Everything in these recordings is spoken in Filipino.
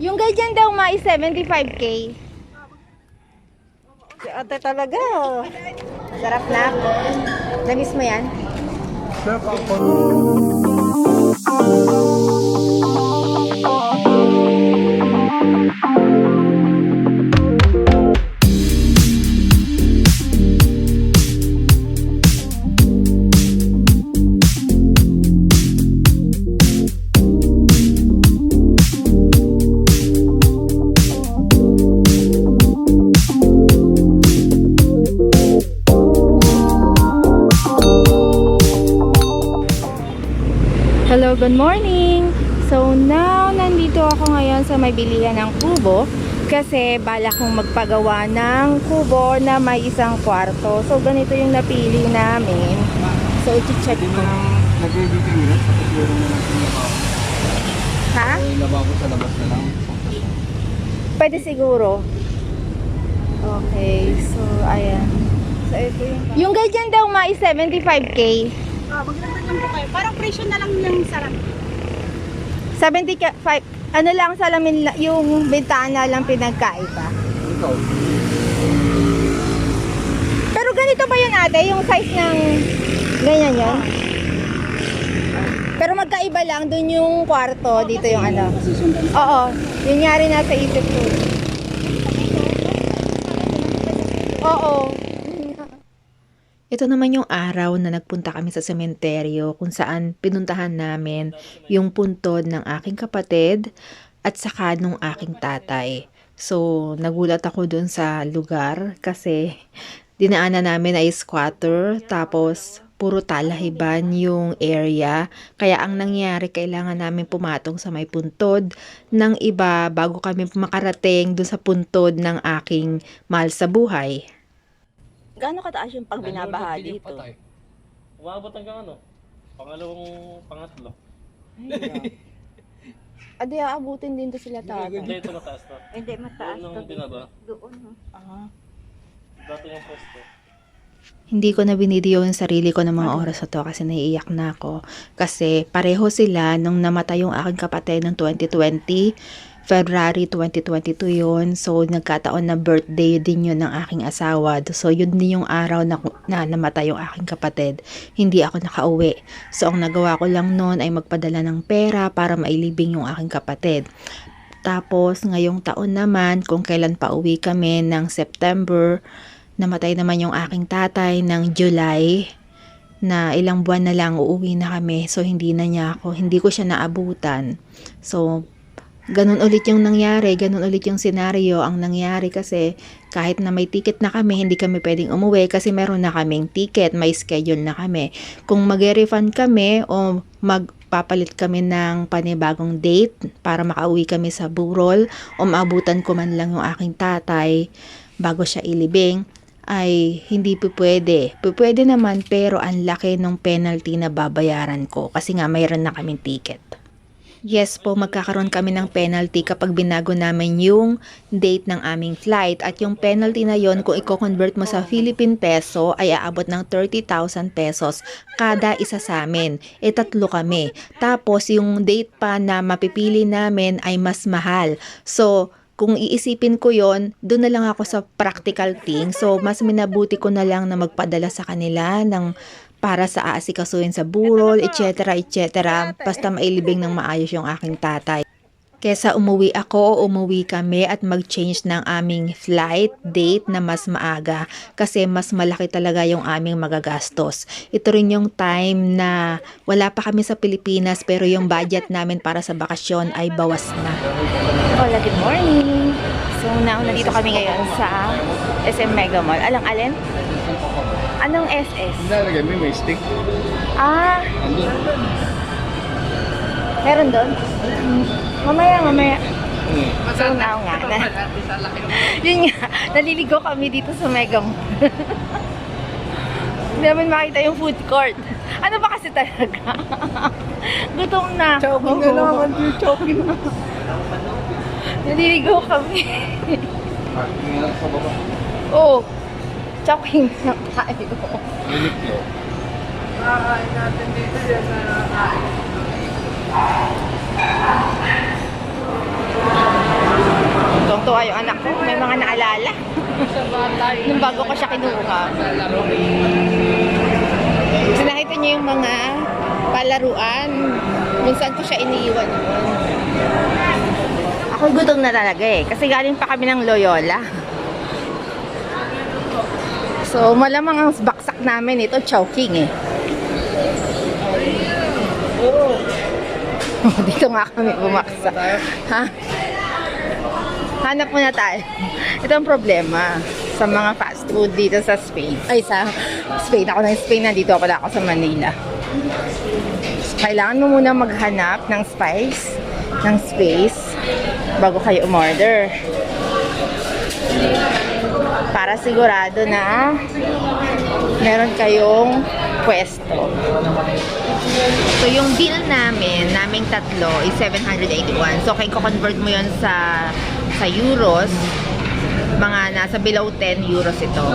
Yung ganyan daw ma is 75k. Si ate talaga. oh. Sarap na. Namiss mo yan? Sarap ako. Morning! So now, nandito ako ngayon sa may bilihan ng kubo kasi bala kong magpagawa ng kubo na may isang kwarto. So ganito yung napili namin. So i-check Hindi ko. Ha? Lababo sa labas na lang. Pwede siguro. Okay, so ayan. So ito yung... Yung ganyan daw ma is 75k. Ah, lang po kayo. Parang presyo na lang yung sarap. 75, ano lang salamin, la- yung bintana lang pinagkaiba. Ikaw. Pero ganito ba yun ate? Yung size ng ganyan yun? Pero magkaiba lang, dun yung kwarto, dito yung ano. Susundan. Oo, yun nga rin nasa isip ko. Oo. Ito naman yung araw na nagpunta kami sa sementeryo kung saan pinuntahan namin yung puntod ng aking kapatid at saka nung aking tatay. So, nagulat ako dun sa lugar kasi dinaanan namin ay squatter tapos puro talahiban yung area. Kaya ang nangyari, kailangan namin pumatong sa may puntod ng iba bago kami makarating dun sa puntod ng aking mahal sa buhay. Gaano kataas yung pag binabaha dito? Umabot hanggang ano? Pangalawang pangatlo. Adi, aabutin din to sila tatay. Hindi ito mataas na. Hindi, mataas. Doon nung binaba. Doon. no? Ah. Dati yung pwesto. Hindi ko na binideo yung sarili ko ng mga oras na to kasi naiiyak na ako. Kasi pareho sila nung namatay yung aking kapatid ng 2020. February 2022 yun. So, nagkataon na birthday din yun ng aking asawa. So, yun din yung araw na, na namatay yung aking kapatid. Hindi ako nakauwi. So, ang nagawa ko lang noon ay magpadala ng pera para mailibing yung aking kapatid. Tapos, ngayong taon naman, kung kailan pa uwi kami ng September, namatay naman yung aking tatay ng July na ilang buwan na lang uuwi na kami. So, hindi na niya ako, hindi ko siya naabutan. So, ganun ulit yung nangyari, ganun ulit yung senaryo ang nangyari kasi kahit na may ticket na kami, hindi kami pwedeng umuwi kasi meron na kaming ticket, may schedule na kami. Kung mag-refund kami o magpapalit kami ng panibagong date para makauwi kami sa burol o maabutan ko man lang yung aking tatay bago siya ilibing, ay hindi po pwede. Pwede naman pero ang laki ng penalty na babayaran ko kasi nga mayroon na kaming ticket. Yes po, magkakaroon kami ng penalty kapag binago namin yung date ng aming flight. At yung penalty na yon kung i-convert mo sa Philippine peso ay aabot ng 30,000 pesos kada isa sa amin. E tatlo kami. Tapos yung date pa na mapipili namin ay mas mahal. So, kung iisipin ko yon, doon na lang ako sa practical thing. So, mas minabuti ko na lang na magpadala sa kanila ng para sa aasikasuhin sa burol, etc. etc. Basta mailibing ng maayos yung aking tatay. Kesa umuwi ako o umuwi kami at mag-change ng aming flight date na mas maaga kasi mas malaki talaga yung aming magagastos. Ito rin yung time na wala pa kami sa Pilipinas pero yung budget namin para sa bakasyon ay bawas na. Hola, good morning. So now, nandito kami ngayon sa SM Mega Mall. Alang alin? Anong SS? Nalagay mo may stick. Ah, Andun. meron doon? Mamaya, mamaya. Hmm. So now nga. Na, yun nga, naliligo kami dito sa Mega Mall. Hindi namin makita yung food court. Ano ba kasi talaga? Gutom na. Choking na naman yung choking. Naliligo kami. Parking na lang sa baba. Oo. Oh, choking na tayo. Uniqlo. naalala. Nung bago ko siya kinuha. So nakita niyo yung mga palaruan. Kung saan ko siya iniiwan noon. Ako gutom na talaga eh. Kasi galing pa kami ng Loyola. So malamang ang baksak namin ito, Chowking eh. Dito nga kami bumaksak. Ha? Hanap muna tayo. Ito ang problema sa mga fast food dito sa Spain. Ay, sa Spain. Ako na Spain, nandito pala ako sa Manila. Kailangan mo muna maghanap ng spice, ng space, bago kayo umorder. Para sigurado na meron kayong pwesto. So, yung bill namin, naming tatlo, is 781. So, kaya convert mo yon sa sa euros, mga nasa below 10 euros ito.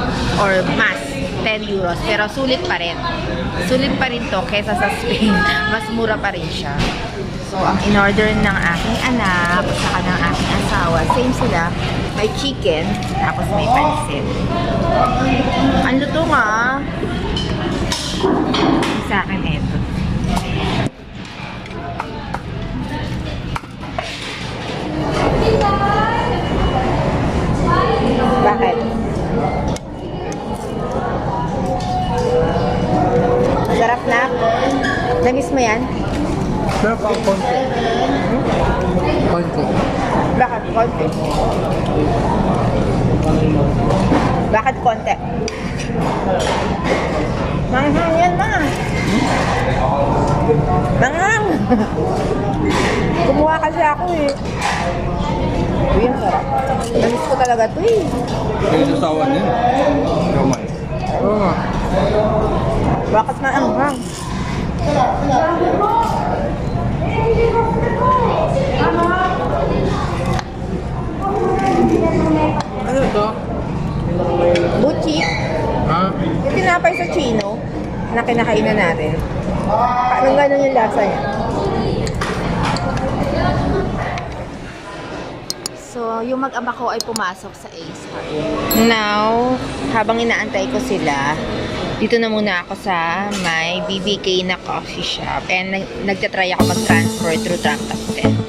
Or mas, 10 euros. Pero sulit pa rin. Sulit pa rin to kesa sa Spain. Mas mura pa rin siya. So, ang in-order ng aking anak, saka ng aking asawa, same sila. May chicken, tapos may pansit. Ang luto nga. Sa akin, eto. Bakit? Masarap na? Namiss mo yan? Pero pa konti. Konti. Bakit konti? Bakit konti? Manghang yan ma. Manghang. Kumuha kasi ako eh. Uy, ang sarap. Namiss ko talaga to eh. Kaya sa sawan yun. Gamay. Oo nga. Bakit maanghang? Ano to? Buchi. Ha? Yung chino na kinakainan natin. Paano ganun yung lasa niya? So, yung mag-ama ko ay pumasok sa Ace Now, habang inaantay ko sila, dito na muna ako sa may BBK na coffee shop. And nag- nagtatry ako mag-transfer through Tractapten.